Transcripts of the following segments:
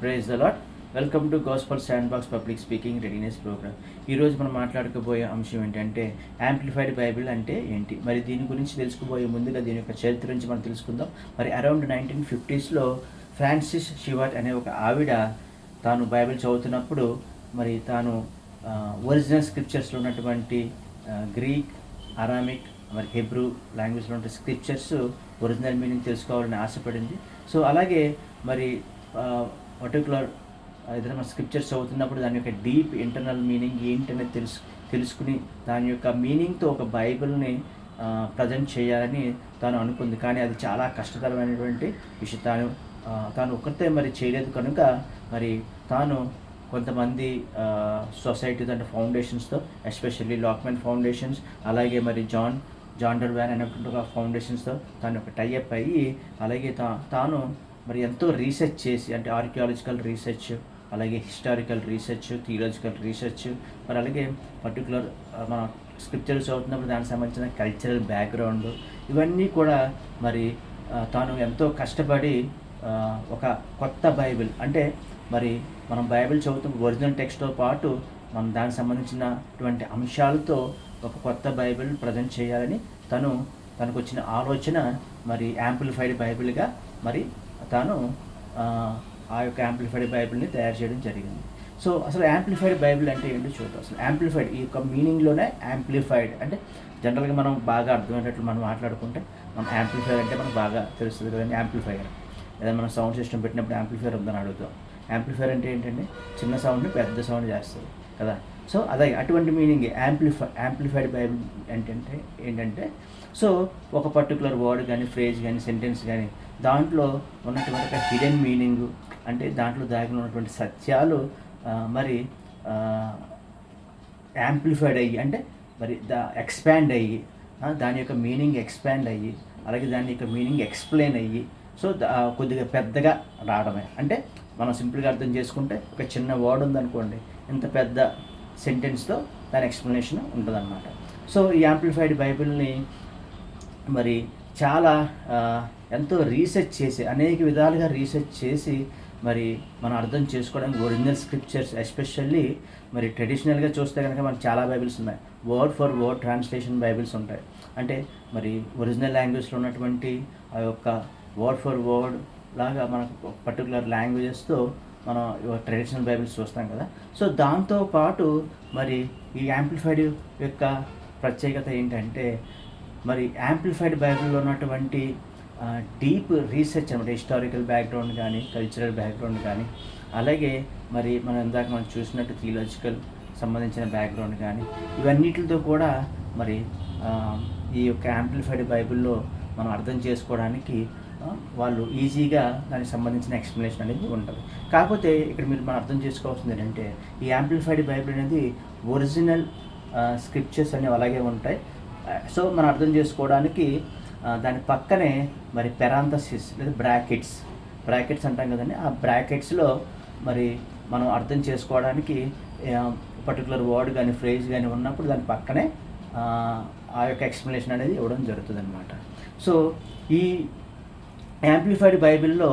Praise the Lord welcome to gospel sand box public speaking readiness programme ఈరోజు మనం మాట్లాడుకోబోయే అంశం ఏంటంటే యాంప్లిఫైడ్ బైబిల్ అంటే ఏంటి? మరి దీని గురించి తెలుసుకోబోయే ముందుగా దీని యొక్క చరిత్ర గురించి మనం తెలుసుకుందాం. మరి అరౌండ్ నైన్టీన్ ఫిఫ్టీస్లో ఫ్రాన్సిస్ షివాట్ అనే ఒక ఆవిడ తాను బైబిల్ చదువుతున్నప్పుడు మరి తాను ఒరిజినల్ స్క్రిప్చర్స్లో ఉన్నటువంటి గ్రీక్ అరామిక్ మరి హెబ్రూ లాంగ్వేజ్లో ఉన్న స్క్రిప్చర్స్ ఒరిజినల్ మీనింగ్ తెలుసుకోవాలని ఆశపడింది. సో అలాగే మరి పర్టికులర్ ఏదైనా మన స్క్రిప్చర్స్ చదువుతున్నప్పుడు దాని యొక్క డీప్ ఇంటర్నల్ మీనింగ్ ఏంటనేది తెలుసు తెలుసుకుని దాని యొక్క మీనింగ్తో ఒక బైబిల్ని ప్రజెంట్ చేయాలని తాను అనుకుంది. కానీ అది చాలా కష్టతరమైనటువంటి విషయం. తాను తాను ఒక్కతే మరి చేయలేదు కనుక మరి తాను కొంతమంది సొసైటీ అంటే ఫౌండేషన్స్తో ఎస్పెషల్లీ లాక్మెన్ ఫౌండేషన్స్ అలాగే మరి జాన్ జాండర్ వ్యాన్ అనేటువంటి ఒక ఫౌండేషన్స్తో తాను ఒక టైఅప్ అయ్యి అలాగే తా తాను మరి ఎంతో రీసెర్చ్ చేసి అంటే ఆర్కియాలజికల్ రీసెర్చ్ అలాగే హిస్టారికల్ రీసెర్చ్ థియలాజికల్ రీసెర్చ్ మరి అలాగే పర్టికులర్ మన స్క్రిప్చర్ చదువుతున్నప్పుడు దానికి సంబంధించిన కల్చరల్ బ్యాక్గ్రౌండ్ ఇవన్నీ కూడా మరి తాను ఎంతో కష్టపడి ఒక కొత్త బైబిల్ అంటే మరి మనం బైబిల్ చదువుతున్న ఒరిజినల్ టెక్స్ట్తో పాటు మనం దానికి సంబంధించినటువంటి అంశాలతో ఒక కొత్త బైబిల్ ప్రజెంట్ చేయాలని తను తనకు వచ్చిన ఆలోచన మరి యాంప్లిఫైడ్ బైబిల్గా మరి తాను ఆ, యొక్క యాంప్లిఫైడ్ బైబిల్ని తయారు చేయడం జరిగింది. సో అసలు యాంప్లిఫైడ్ బైబిల్ అంటే ఏంటో చూద్దాం. అసలు యాంప్లిఫైడ్ ఈ యొక్క మీనింగ్లోనే యాంప్లిఫైడ్ అంటే జనరల్గా మనం బాగా అర్థమయ్యేటట్లు మనం మాట్లాడుకుంటే మనం యాంప్లిఫైర్ అంటే మనకు బాగా తెలుస్తుంది కదండి యాంప్లిఫైయర్. లేదా మనం సౌండ్ సిస్టమ్ పెట్టినప్పుడు యాంప్లిఫైర్ ఉందని అడుగుతాం. యాంప్లిఫైర్ అంటే ఏంటంటే చిన్న సౌండ్ని పెద్ద సౌండ్ చేస్తుంది కదా. సో అదే అటువంటి మీనింగ్ యాంప్లిఫై యాంప్లిఫైడ్ బైబిల్ ఏంటంటే ఏంటంటే సో ఒక పర్టికులర్ వర్డ్ కానీ ఫ్రేజ్ కానీ సెంటెన్స్ కానీ దాంట్లో ఉన్నటువంటి ఒక హిడెన్ మీనింగ్ అంటే దాంట్లో దాగిన ఉన్నటువంటి సత్యాలు మరి యాంప్లిఫైడ్ అయ్యి అంటే మరి దా ఎక్స్పాండ్ అయ్యి దాని యొక్క మీనింగ్ ఎక్స్పాండ్ అయ్యి అలాగే దాని యొక్క మీనింగ్ ఎక్స్ప్లెయిన్ అయ్యి సో కొద్దిగా పెద్దగా రావడమే. అంటే మనం సింపుల్గా అర్థం చేసుకుంటే ఒక చిన్న వర్డ్ ఉందనుకోండి ఇంత పెద్ద సెంటెన్స్తో దాని ఎక్స్ప్లెనేషన్ ఉంటుందన్నమాట సో ఈ యాంప్లిఫైడ్ బైబిల్ని మరి చాలా ఎంతో రీసెర్చ్ చేసి అనేక విధాలుగా రీసెర్చ్ చేసి మరి మనం అర్థం చేసుకోవడానికి ఒరిజినల్ స్క్రిప్చర్స్ ఎస్పెషల్లీ మరి ట్రెడిషనల్గా చూస్తే కనుక మనకు చాలా బైబిల్స్ ఉన్నాయి. Word for word translation Bibles ఉంటాయి. అంటే మరి ఒరిజినల్ లాంగ్వేజ్లో ఉన్నటువంటి ఆ యొక్క వర్డ్ ఫర్ వర్డ్ లాగా మనకు పర్టికులర్ లాంగ్వేజెస్తో మనం ట్రెడిషనల్ బైబిల్స్ చూస్తాం కదా. సో దాంతో పాటు మరి ఈ యాంప్లిఫైడ్ యొక్క ప్రత్యేకత ఏంటంటే మరి యాంప్లిఫైడ్ బైబిల్లో ఉన్నటువంటి డీప్ రీసెర్చ్ అనమాట హిస్టారికల్ బ్యాక్గ్రౌండ్ కానీ కల్చరల్ బ్యాక్గ్రౌండ్ కానీ అలాగే మరి మనం ఇందాక మనం చూసినట్టు థియలాజికల్ సంబంధించిన బ్యాక్గ్రౌండ్ కానీ ఇవన్నిటితో కూడా మరి ఈ యొక్క యాంప్లిఫైడ్ బైబిల్లో మనం అర్థం చేసుకోవడానికి వాళ్ళు ఈజీగా దానికి సంబంధించిన ఎక్స్ప్లెనేషన్ అనేది ఉంటుంది. కాకపోతే ఇక్కడ మీరు మనం అర్థం చేసుకోవాల్సింది ఏంటంటే ఈ యాంప్లిఫైడ్ బైబిల్ అనేది ఒరిజినల్ స్క్రిప్చర్స్ అనేవి అలాగే ఉంటాయి. సో మనం అర్థం చేసుకోవడానికి దాని పక్కనే మరి పెరాంతసిస్ లేదా బ్రాకెట్స్ బ్రాకెట్స్ అంటాం కదండి. ఆ బ్రాకెట్స్లో మరి మనం అర్థం చేసుకోవడానికి పర్టికులర్ వర్డ్ కానీ ఫ్రేజ్ కానీ ఉన్నప్పుడు దాని పక్కనే ఆ, యొక్క ఎక్స్ప్లెనేషన్ అనేది ఇవ్వడం జరుగుతుంది అనమాట సో ఈ యాంప్లిఫైడ్ బైబిల్లో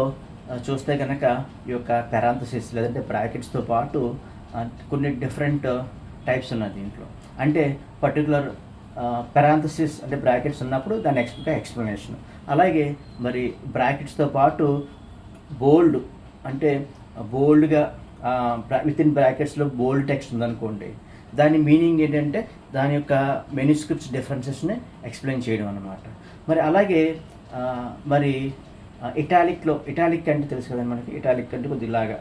చూస్తే కనుక ఈ యొక్క పెరాంతసిస్ లేదంటే బ్రాకెట్స్తో పాటు కొన్ని డిఫరెంట్ టైప్స్ ఉన్నాయి దీంట్లో. అంటే పర్టికులర్ పెరాంతసిస్ అంటే బ్రాకెట్స్ ఉన్నప్పుడు దాని ఎక్స్ ఎక్స్ప్లెనేషన్ అలాగే మరి బ్రాకెట్స్తో పాటు బోల్డ్ అంటే బోల్డ్గా విత్ ఇన్ బ్రాకెట్స్లో బోల్డ్ టెక్స్ట్ ఉందనుకోండి దాని మీనింగ్ ఏంటంటే దాని యొక్క మెన్యూస్క్రిప్ట్స్ డిఫరెన్సెస్ని ఎక్స్ప్లెయిన్ చేయడం అనమాట మరి అలాగే మరి ఇటాలిక్లో ఇటాలిక్ అంటే తెలుసు కదండి మనకి ఇటాలిక్ అంటే కొద్దిలాగా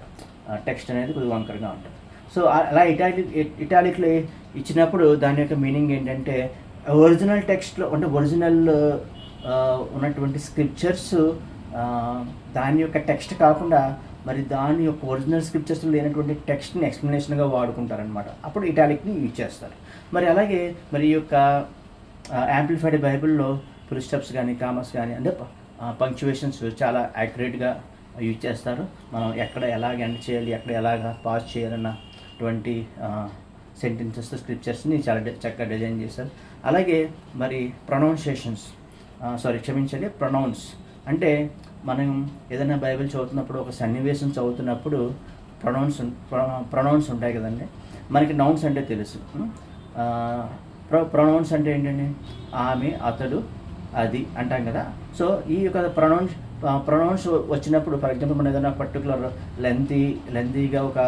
టెక్స్ట్ అనేది కొద్దిగా వంకరగా ఉంటుంది. సో అలా ఇటాలిక్ ఇటాలిక్లో ఇచ్చినప్పుడు దాని యొక్క మీనింగ్ ఏంటంటే ఒరిజినల్ టెక్స్ట్లో అంటే ఒరిజినల్ ఉన్నటువంటి స్క్రిప్చర్స్ దాని యొక్క టెక్స్ట్ కాకుండా మరి దాని యొక్క ఒరిజినల్ స్క్రిప్చర్స్లో లేనటువంటి టెక్స్ట్ని ఎక్స్ప్లెనేషన్గా వాడుకుంటారనమాట అప్పుడు ఇటాలిక్ని యూజ్ చేస్తారు. మరి అలాగే మరి ఈ యొక్క యాంప్లిఫైడ్ బైబిల్లో ఫుల్ స్టెప్స్ కానీ కామర్స్ కానీ అంటే పంక్చువేషన్స్ చాలా యాక్యురేట్గా యూజ్ చేస్తారు. మనం ఎక్కడ ఎలాగ ఎండ్ చేయాలి ఎక్కడ ఎలాగ పాస్ చేయాలన్నటువంటి సెంటెన్సెస్ స్క్రిప్చర్స్ని చాలా చక్కగా డిజైన్ చేశారు. అలాగే మరి ప్రొనౌన్సియేషన్స్ సారీ క్షమించండి ప్రొనౌన్స్ అంటే మనం ఏదైనా బైబిల్ చదువుతున్నప్పుడు ఒక సన్నివేశం చదువుతున్నప్పుడు ప్రొనౌన్స్ ప్రొనౌన్స్ ఉంటాయి కదండి. మనకి నౌన్స్ అంటే తెలుసు. ప్రొనౌన్స్ అంటే ఏంటండి? ఆమె అతడు అది అంటాం కదా. సో ఈ యొక్క ప్రొనౌన్స్ ప్రొనౌన్స్ వచ్చినప్పుడు ఫర్ ఎగ్జాంపుల్ మనం ఏదైనా పర్టికులర్ లెంతీ లెంతీగా ఒక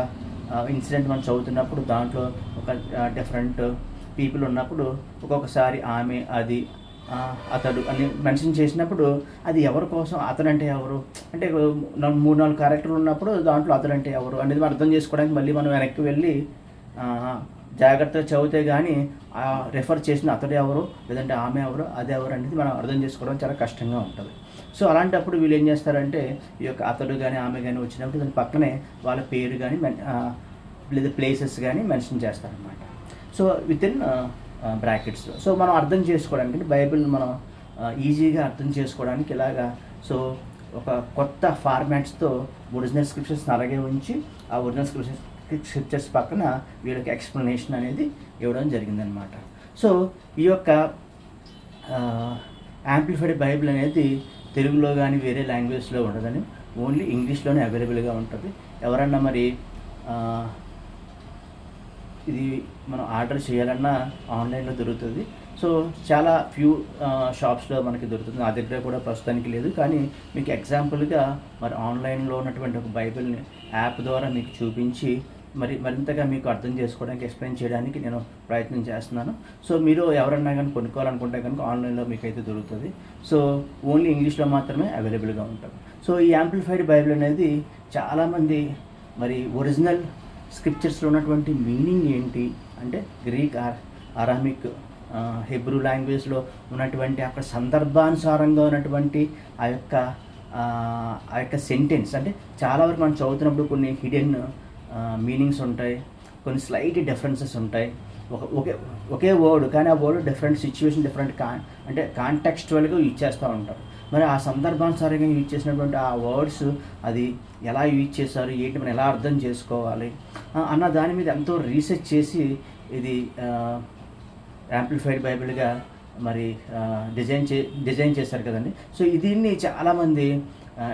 ఇన్సిడెంట్ మనం చదువుతున్నప్పుడు దాంట్లో ఒక డిఫరెంట్ పీపుల్ ఉన్నప్పుడు ఒక్కొక్కసారి ఆమె అది అతడు అని మెన్షన్ చేసినప్పుడు అది ఎవరి కోసం అతడంటే ఎవరు? అంటే మూడు నాలుగు క్యారెక్టర్లు ఉన్నప్పుడు దాంట్లో అతడంటే ఎవరు అనేది మనం అర్థం చేసుకోవడానికి మళ్ళీ మనం వెనక్కి వెళ్ళి జాగ్రత్తగా చదివితే కానీ రెఫర్ చేసిన అతడు ఎవరు? లేదంటే ఆమె ఎవరు? అది ఎవరు అనేది మనం అర్థం చేసుకోవడం చాలా కష్టంగా ఉంటుంది. సో అలాంటప్పుడు వీళ్ళు ఏం చేస్తారంటే ఈ యొక్క అతడు కానీ ఆమె కానీ వచ్చినప్పుడు దాని పక్కనే వాళ్ళ పేరు కానీ మెన్ లేదా ప్లేసెస్ కానీ మెన్షన్ చేస్తారనమాట so within brackets so మనం అర్థం చేసుకోవడానికి అంటే బైబిల్ మనం ఈజీగా అర్థం చేసుకోవడానికి ఇలాగా సో ఒక కొత్త ఫార్మాట్స్తో ఒరిజినల్ స్క్రిప్చర్స్ని అలాగే ఉంచి ఆ ఒరిజినల్ స్క్రిప్చర్స్ స్క్రిప్చర్స్ పక్కన వీళ్ళకి ఎక్స్ప్లెనేషన్ అనేది ఇవ్వడం జరిగిందనమాట సో ఈ యొక్క యాంప్లిఫైడ్ బైబిల్ అనేది తెలుగులో కానీ వేరే లాంగ్వేజ్లో ఉండదని ఓన్లీ ఇంగ్లీష్లోనే అవైలబుల్గా ఉంటుంది. ఎవరన్నా మరి ఇది మనం ఆర్డర్ చేయాలన్నా ఆన్లైన్లో దొరుకుతుంది. సో చాలా ఫ్యూ షాప్స్లో మనకి దొరుకుతుంది. నా దగ్గర కూడా ప్రస్తుతానికి లేదు. కానీ మీకు ఎగ్జాంపుల్గా మరి ఆన్లైన్లో ఉన్నటువంటి ఒక బైబిల్ని యాప్ ద్వారా మీకు చూపించి మరి మరింతగా మీకు అర్థం చేసుకోవడానికి ఎక్స్ప్లెయిన్ చేయడానికి నేను ప్రయత్నం చేస్తున్నాను. సో మీరు ఎవరన్నా కానీ కొనుక్కోవాలనుకుంటే కనుక ఆన్లైన్లో మీకు అయితే దొరుకుతుంది. సో ఓన్లీ ఇంగ్లీష్లో మాత్రమే అవైలబుల్గా ఉంటుంది. సో ఈ యాంప్లిఫైడ్ బైబిల్ అనేది చాలామంది మరి ఒరిజినల్ స్క్రిప్చర్స్లో ఉన్నటువంటి మీనింగ్ ఏంటి? అంటే గ్రీక్ ఆర్ అరామిక్ హెబ్రూ లాంగ్వేజ్లో ఉన్నటువంటి అక్కడ సందర్భానుసారంగా ఉన్నటువంటి ఆ యొక్క ఆ, ఆ యొక్క సెంటెన్స్ అంటే చాలా వరకు మనం చదువుతున్నప్పుడు కొన్ని హిడెన్ మీనింగ్స్ ఉంటాయి కొన్ని స్లైట్ డిఫరెన్సెస్ ఉంటాయి. ఒక ఒకే ఒకే వర్డ్ కానీ ఆ వర్డ్ డిఫరెంట్ సిచ్యువేషన్ డిఫరెంట్ కా అంటే కాంటెక్స్చువల్గా యూజ్ చేస్తూ ఉంటారు. మరి ఆ సందర్భానుసారంగా యూజ్ చేసినటువంటి ఆ వర్డ్స్ అది ఎలా యూజ్ చేశారు ఏంటి మనం ఎలా అర్థం చేసుకోవాలి అన్న దాని మీద ఎంతో రీసెర్చ్ చేసి ఇది యాంప్లిఫైడ్ బైబిల్గా మరి డిజైన్ చే డిజైన్ చేశారు కదండి. సో దీన్ని చాలామంది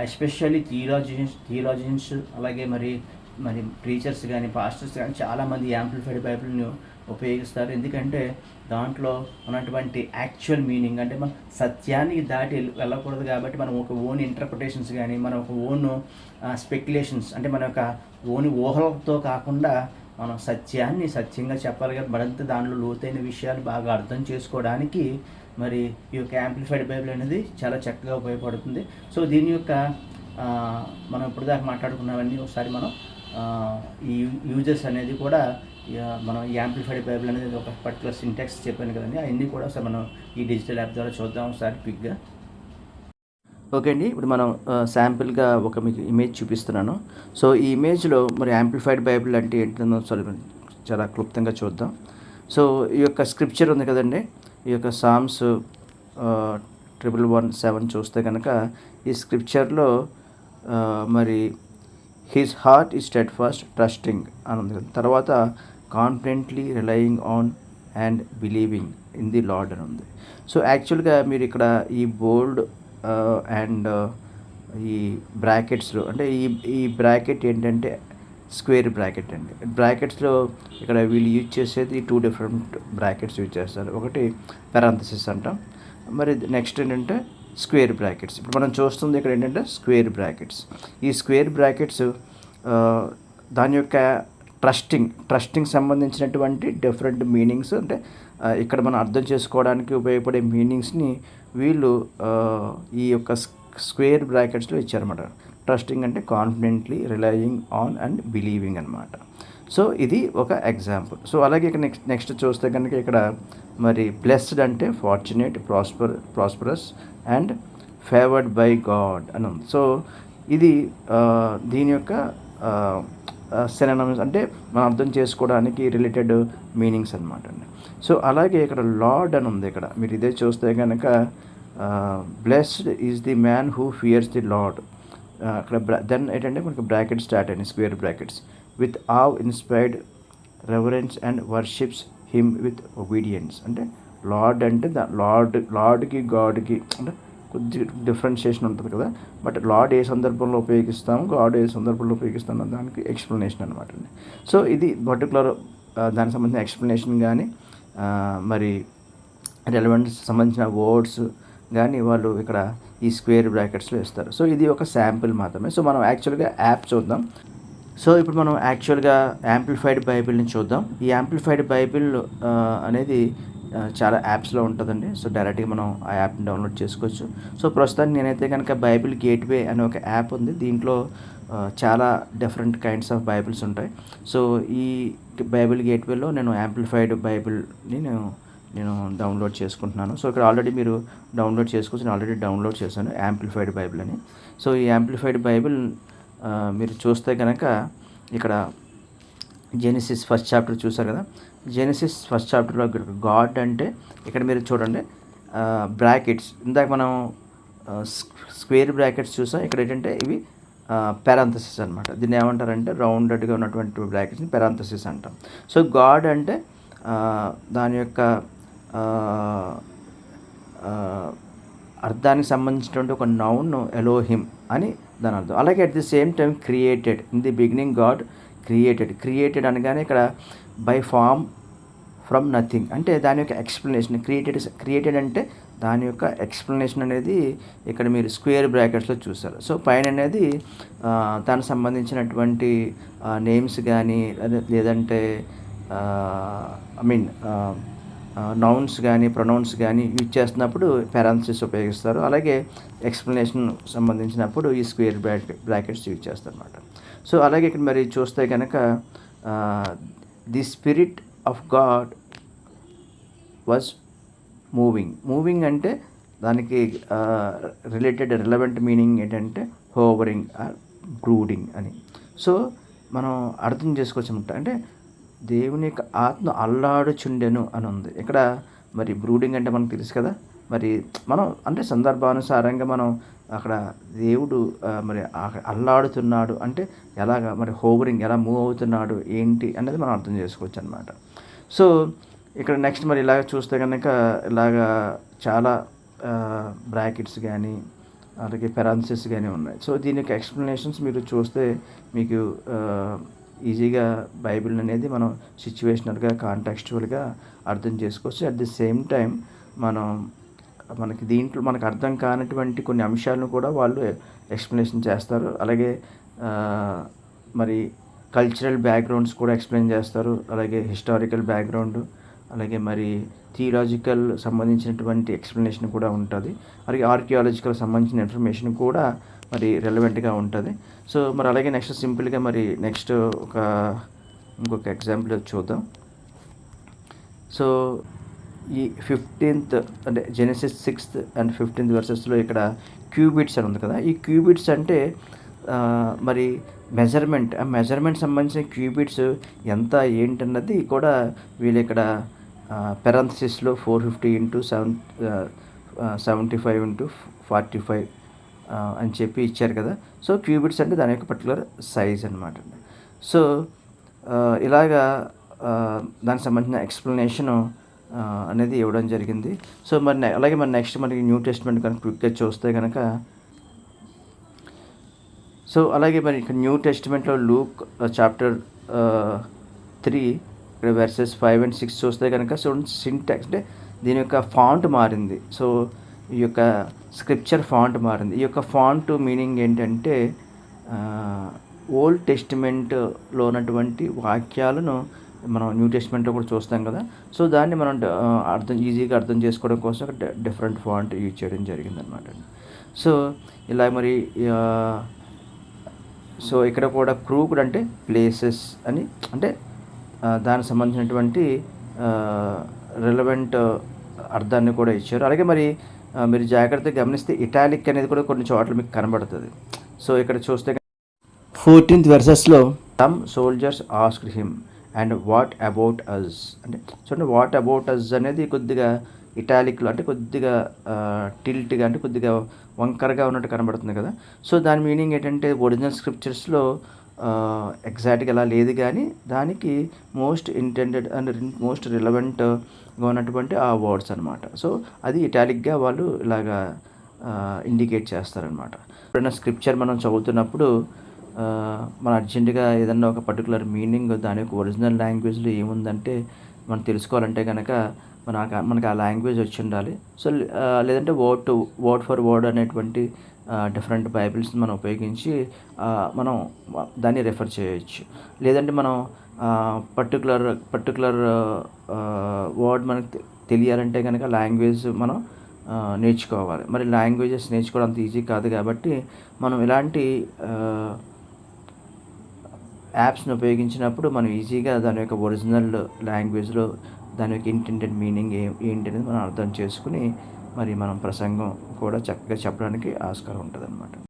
ఎస్పెషల్లీ థియోలాజియన్స్ థియోలాజియన్స్ అలాగే మరి మరి ప్రీచర్స్ కానీ పాస్టర్స్ కానీ చాలామంది యాంప్లిఫైడ్ బైబిల్ని ఉపయోగిస్తారు. ఎందుకంటే దాంట్లో ఉన్నటువంటి యాక్చువల్ మీనింగ్ అంటే మనం సత్యానికి దాటి వెళ్ళకూడదు కాబట్టి మనం ఒక ఓన్ ఇంటర్ప్రిటేషన్స్ కానీ మన ఒక ఓన్ స్పెక్యులేషన్స్ అంటే మన యొక్క ఓన్ ఊహలతో కాకుండా మనం సత్యాన్ని సత్యంగా చెప్పాలి కానీ మరింత దానిలో లోతైన విషయాలు బాగా అర్థం చేసుకోవడానికి మరి ఈ యొక్క యాంప్లిఫైడ్ బైబిల్ అనేది చాలా చక్కగా ఉపయోగపడుతుంది. సో దీని యొక్క మనం ఇప్పుడు దాకా మాట్లాడుకున్నవన్నీ ఒకసారి మనం ఈ యూజెస్ అనేది కూడా మనం యాంప్లిఫైడ్ బైబిల్ అనేది ఒక పర్టికులర్ సింటాక్స్ చెప్పాను కదండి అవన్నీ కూడా ఒకసారి మనం ఈ డిజిటల్ యాప్ ద్వారా చూద్దాం ఒకసారి క్విక్గా ఓకే అండి ఇప్పుడు మనం శాంపిల్గా ఒక మీకు ఇమేజ్ చూపిస్తున్నాను. సో ఈ ఇమేజ్లో మరి యాంప్లిఫైడ్ బైబిల్ అంటే ఏంటో చాలా చాలా క్లుప్తంగా చూద్దాం. సో ఈ యొక్క స్క్రిప్చర్ ఉంది కదండి ఈ యొక్క సామ్స్ ట్రిపుల్ వన్ సెవెన్ చూస్తే కనుక ఈ స్క్రిప్చర్లో మరి హిస్ హార్ట్ ఈ స్టెడ్ ఫాస్ట్ ట్రస్టింగ్ అని ఉంది తర్వాత confidently relying on and believing in the Lord అని ఉంది సో యాక్చువల్గా మీరు ఇక్కడ ఈ బోల్డ్ అండ్ uh, uh, ఈ బ్రాకెట్స్లో అంటే ఈ ఈ బ్రాకెట్ ఏంటంటే స్క్వేర్ బ్రాకెట్ అండి. బ్రాకెట్స్లో ఇక్కడ వీళ్ళు యూజ్ చేసేది టూ డిఫరెంట్ బ్రాకెట్స్ యూజ్ చేస్తారు. ఒకటి పెరాంథసిస్ అంటాం. మరి నెక్స్ట్ ఏంటంటే స్క్వేర్ బ్రాకెట్స్. ఇప్పుడు మనం చూస్తుంది ఇక్కడ ఏంటంటే స్క్వేర్ బ్రాకెట్స్. ఈ స్క్వేర్ బ్రాకెట్స్ దాని యొక్క ట్రస్టింగ్ ట్రస్టింగ్ సంబంధించినటువంటి డిఫరెంట్ మీనింగ్స్ అంటే ఇక్కడ మనం అర్థం చేసుకోవడానికి ఉపయోగపడే మీనింగ్స్ని వీళ్ళు ఈ యొక్క స్క్వేర్ బ్రాకెట్స్లో ఇచ్చారన్నమాట. ట్రస్టింగ్ అంటే confidently relying on and believing అనమాట సో ఇది ఒక ఎగ్జాంపుల్ సో అలాగే ఇక్కడ నెక్స్ట్ నెక్స్ట్ చూస్తే కనుక ఇక్కడ మరి బ్లెస్డ్ అంటే fortunate prosper prosperous and favoured by God అని ఉంది. సో ఇది దీని యొక్క సెననమ్స్ అంటే మనం అర్థం చేసుకోవడానికి రిలేటెడ్ మీనింగ్స్ అనమాట అండి. సో అలాగే ఇక్కడ లార్డ్ అని ఉంది ఇక్కడ. మీరు ఇదే చూస్తే కనుక blessed is the man who fears the Lord అక్కడ దెన్ ఏంటంటే మనకి బ్రాకెట్ స్టార్ట్ అయింది square brackets with awe inspired reverence and worships him with obedience అంటే లార్డ్ అంటే దా లార్డ్ లార్డ్కి గాడ్కి అంటే కొద్దిగా డిఫరెన్షియేషన్ ఉంటుంది కదా. బట్ లార్డ్ ఏ సందర్భంలో ఉపయోగిస్తాము గాడ్ ఏ సందర్భంలో ఉపయోగిస్తాము దానికి ఎక్స్ప్లెనేషన్ అనమాట అండి. సో ఇది పర్టికులర్ దానికి సంబంధించిన ఎక్స్ప్లెనేషన్ కానీ మరి రెలవెంట్ సంబంధించిన వర్డ్స్ కానీ వాళ్ళు ఇక్కడ ఈ స్క్వేర్ బ్రాకెట్స్లో ఇస్తారు సో ఇది ఒక శాంపిల్ మాత్రమే. సో మనం యాక్చువల్గా యాప్ చూద్దాం. సో ఇప్పుడు మనం యాక్చువల్గా యాంప్లిఫైడ్ బైబిల్ని చూద్దాం. ఈ యాంప్లిఫైడ్ బైబిల్ అనేది చాలా యాప్స్లో ఉంటుందండి. సో డైరెక్ట్గా మనం ఆ యాప్ని డౌన్లోడ్ చేసుకోవచ్చు. సో ప్రస్తుతానికి నేనైతే కనుక బైబిల్ గేట్వే అనే ఒక యాప్ ఉంది. దీంట్లో చాలా డిఫరెంట్ కైండ్స్ ఆఫ్ బైబిల్స్ ఉంటాయి. సో ఈ బైబిల్ గేట్వేలో నేను యాంప్లిఫైడ్ బైబిల్ని నేను నేను డౌన్లోడ్ చేసుకుంటున్నాను. సో ఇక్కడ ఆల్రెడీ మీరు డౌన్లోడ్ చేసుకోవచ్చు. నేను ఆల్రెడీ డౌన్లోడ్ చేశాను యాంప్లిఫైడ్ బైబిల్ అని. సో ఈ యాంప్లిఫైడ్ బైబిల్ మీరు చూస్తే కనుక ఇక్కడ జెనిసిస్ ఫస్ట్ చాప్టర్ చూసారు కదా? జెనిసిస్ ఫస్ట్ చాప్టర్లో గాడ్ అంటే ఇక్కడ మీరు చూడండి బ్రాకెట్స్ ఇందాక మనం స్క్వేర్ బ్రాకెట్స్ చూసాం. ఇక్కడ ఏంటంటే ఇవి పెరాంథసిస్ అనమాట దీన్ని ఏమంటారంటే రౌండెడ్గా ఉన్నటువంటి బ్రాకెట్స్ని పెరాంథసిస్ అంటాం. సో గాడ్ అంటే దాని యొక్క అర్థానికి సంబంధించినటువంటి ఒక నౌన్ ఎలోహిమ్ అని దాని అర్థం. అలాగే at the same time created in the beginning God created created అనగానే ఇక్కడ బై ఫామ్ ఫ్రమ్ నథింగ్ అంటే దాని యొక్క ఎక్స్ప్లెనేషన్ క్రియేటెడ్ క్రియేటెడ్ అంటే దాని యొక్క ఎక్స్ప్లెనేషన్ అనేది ఇక్కడ మీరు స్క్వేర్ బ్రాకెట్స్లో చూస్తారు సో పైన అనేది దానికి సంబంధించినటువంటి నేమ్స్ కానీ లేదంటే ఐ మీన్ నౌన్స్ కానీ ప్రొనౌన్స్ కానీ యూజ్ చేస్తున్నప్పుడు పారాన్సిస్ ఉపయోగిస్తారు. అలాగే ఎక్స్ప్లెనేషన్ సంబంధించినప్పుడు ఈ స్క్వేర్ బ్రాకెట్ బ్రాకెట్స్ యూజ్ చేస్తారు అనమాట సో అలాగే ఇక్కడ మరి చూస్తే కనుక the spirit of God was moving moving అంటే దానికి రిలేటెడ్ రిలవెంట్ మీనింగ్ ఏంటంటే హోవరింగ్ ఆర్ బ్రూడింగ్ అని. సో మనం అర్థం చేసుకోవచ్చు అంటే దేవుని యొక్క ఆత్మ అల్లాడుచుండెను అని ఉంది ఇక్కడ మరి బ్రూడింగ్ అంటే మనకు తెలుసు కదా? మరి మనం అంటే సందర్భానుసారంగా మనం అక్కడ దేవుడు మరి అల్లాడుతున్నాడు అంటే ఎలాగా? మరి హోవరింగ్ ఎలా మూవ్ అవుతున్నాడు? ఏంటి? అనేది మనం అర్థం చేసుకోవచ్చు అనమాట సో ఇక్కడ నెక్స్ట్ మరి ఇలాగ చూస్తే కనుక ఇలాగా చాలా బ్రాకెట్స్ కానీ అలాగే పెరాన్సిస్ కానీ ఉన్నాయి. సో దీని యొక్క ఎక్స్ప్లెనేషన్స్ మీరు చూస్తే మీకు ఈజీగా బైబిల్ అనేది మనం సిచ్యువేషనల్గా కాంటాక్చువల్గా అర్థం చేసుకోవచ్చు. అట్ ది సేమ్ టైం మనం మనకి దీంట్లో మనకు అర్థం కానటువంటి కొన్ని అంశాలను కూడా వాళ్ళు ఎక్స్ప్లెనేషన్ చేస్తారు. అలాగే మరి కల్చరల్ బ్యాక్గ్రౌండ్స్ కూడా ఎక్స్ప్లెయిన్ చేస్తారు. అలాగే హిస్టారికల్ బ్యాక్గ్రౌండ్ అలాగే మరి థియలాజికల్ సంబంధించినటువంటి ఎక్స్ప్లెనేషన్ కూడా ఉంటుంది. అలాగే ఆర్కియాలజికల్ సంబంధించిన ఇన్ఫర్మేషన్ కూడా మరి రెలవెంట్గా ఉంటుంది. సో మరి అలాగే నెక్స్ట్ సింపుల్గా మరి నెక్స్ట్ ఒక ఇంకొక ఎగ్జాంపుల్ చూద్దాం. సో ఈ ఫిఫ్టీన్త్ అంటే జెనసిస్ సిక్స్త్ అండ్ ఫిఫ్టీన్త్ వర్సెస్లో ఇక్కడ క్యూబిట్స్ అని ఉంది కదా. ఈ క్యూబిట్స్ అంటే మరి మెజర్మెంట్ ఆ మెజర్మెంట్ సంబంధించిన క్యూబిట్స్ ఎంత ఏంటన్నది కూడా వీళ్ళు ఇక్కడ పెరాన్సిస్లో four fifty into seven seventy five into forty five అని చెప్పి ఇచ్చారు కదా. సో క్యూబిట్స్ అంటే దాని యొక్క పర్టికులర్ సైజ్ అనమాట సో ఇలాగా దానికి సంబంధించిన ఎక్స్ప్లెనేషను అనేది ఇవ్వడం జరిగింది. సో మరి అలాగే మరి నెక్స్ట్ మనకి న్యూ టెస్ట్మెంట్ కనుక క్విక్గా చూస్తే కనుక సో అలాగే మరి ఇక్కడ న్యూ టెస్ట్మెంట్లో లూక్ చాప్టర్ త్రీ ఇక్కడ వెర్సెస్ ఫైవ్ అండ్ సిక్స్ చూస్తే కనుక సో సింటాక్స్ అంటే దీని యొక్క ఫాంట్ మారింది. సో ఈ యొక్క స్క్రిప్చర్ ఫాంట్ మారింది. ఈ యొక్క ఫాంట్ మీనింగ్ ఏంటంటే ఓల్డ్ టెస్టిమెంట్లో ఉన్నటువంటి వాక్యాలను మనం న్యూ టెస్ట్మెంట్లో కూడా చూస్తాం కదా. సో దాన్ని మనం అర్థం ఈజీగా అర్థం చేసుకోవడం కోసం ఒక డిఫరెంట్ ఫాంట్ యూజ్ చేయడం జరిగిందనమాట సో ఇలా మరి సో ఇక్కడ కూడా క్రూక్డ్ అంటే ప్లేసెస్ అని అంటే దానికి సంబంధించినటువంటి రిలవెంట్ అర్థాన్ని కూడా ఇచ్చారు. అలాగే మరి మీరు జాగ్రత్తగా గమనిస్తే ఇటాలిక్ అనేది కూడా కొన్ని చోట్ల మీకు కనబడుతుంది. సో ఇక్కడ చూస్తే fourteenth వెర్సెస్లో some soldiers ask him and what about us అంటే చూడండి వాట్ అబౌట్ అస్ అనేది కొద్దిగా ఇటాలిక్లో అంటే కొద్దిగా టిల్ట్గా అంటే కొద్దిగా వంకరగా ఉన్నట్టు కనబడుతుంది కదా. సో దాని మీనింగ్ ఏంటంటే ఒరిజినల్ స్క్రిప్చర్స్లో ఎగ్జాక్ట్గా ఇలా లేదు కానీ దానికి మోస్ట్ ఇంటెండెడ్ అండ్ మోస్ట్ రిలవెంట్గా ఉన్నటువంటి ఆ వర్డ్స్ అనమాట సో అది ఇటాలిక్గా వాళ్ళు ఇలాగా ఇండికేట్ చేస్తారనమాట ఎప్పుడైనా స్క్రిప్చర్ మనం చదువుతున్నప్పుడు మన అర్జెంటుగా ఏదన్నా ఒక పర్టికులర్ మీనింగ్ దాని యొక్క ఒరిజినల్ లాంగ్వేజ్లో ఏముందంటే మనం తెలుసుకోవాలంటే కనుక మనకు మనకు ఆ లాంగ్వేజ్ వచ్చి ఉండాలి. సో లేదంటే word to word for word అనేటువంటి డిఫరెంట్ బైబిల్స్ మనం ఉపయోగించి మనం దాన్ని రెఫర్ చేయొచ్చు. లేదంటే మనం పర్టికులర్ పర్టికులర్ వర్డ్ మనకు తె- తెలియాలంటే కనుక లాంగ్వేజ్ మనం నేర్చుకోవాలి. మరి లాంగ్వేజెస్ నేర్చుకోవడం అంత ఈజీ కాదు కాబట్టి మనం ఇలాంటి యాప్స్ని ఉపయోగించినప్పుడు మనం ఈజీగా దాని యొక్క ఒరిజినల్ లాంగ్వేజ్లో దాని యొక్క ఇంటెంటెడ్ మీనింగ్ ఏ ఏంటి అనేది మనం అర్థం చేసుకుని మరి మనం ప్రసంగం కూడా చక్కగా చెప్పడానికి ఆస్కారం ఉంటుంది